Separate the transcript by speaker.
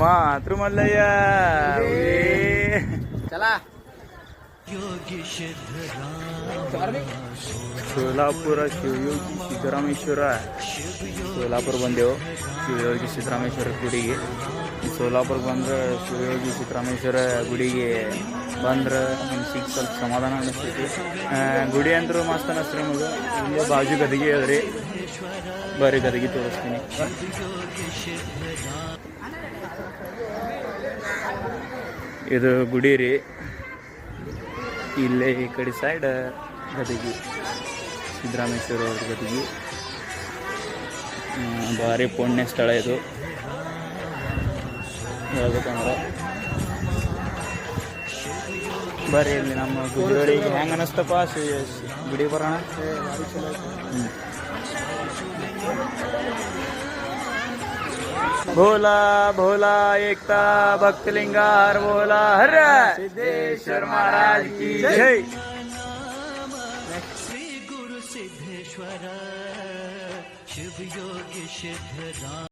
Speaker 1: ಮಾತೃ ಮಲ್ಲಯ್ಯ ಸೋಲಾಪುರ ಶಿವಯೋಗಿ ಸಿದ್ದರಾಮೇಶ್ವರ. ಸೋಲಾಪುರ ಬಂದೆವು. ಶಿವಯೋಗಿ ಸಿದ್ದರಾಮೇಶ್ವರ ಗುಡಿಗೆ. ಸೋಲಾಪುರ ಸೋಲಾಪುರಕ್ಕೆ ಬಂದ್ರೆ ಶಿವಯೋಗಿ ಸಿದ್ದರಾಮೇಶ್ವರ ಗುಡಿಗೆ ಬಂದ್ರೆ ಮನ್ಸಿಗೆ ಸ್ವಲ್ಪ ಸಮಾಧಾನ ಅನ್ನಿಸ್ತೈತಿ. ಆ, ಗುಡಿ ಅಂದ್ರೂ ಮಸ್ತ್ ಅನ್ನಿಸ್ರಿ ನಮಗೆ. ಇಲ್ಲೇ ಬಾಜು ಗದಿಗೆ ಹೇಳ್ರಿ ಬರೀ ಗದಗಿ ತೋರಿಸ್ತೀನಿ. ಇದು ಗುಡಿ ರೀ ಇಲ್ಲೇ ಈ ಕಡೆ ಸೈಡ್ ಗದಗಿ. ಸಿದ್ದರಾಮೇಶ್ವರ ಅವ್ರ ಗದಗಿ. ಭಾರಿ ಪುಣ್ಯ ಸ್ಥಳ ಇದು. ಹೇಳ್ಬೇಕಂದ್ರೆ. ಬರ್ರಿ ಇಲ್ಲಿ ನಮ್ಮ ಗುಡಿಯವರಿಗೆ ಹೆಂಗೆ भोला भोला एकता भक्त लिंगार भोला हर सिद्धेश्वर महाराज की जय। श्री गुरु सिद्धेश्वर शिव योगी सिद्ध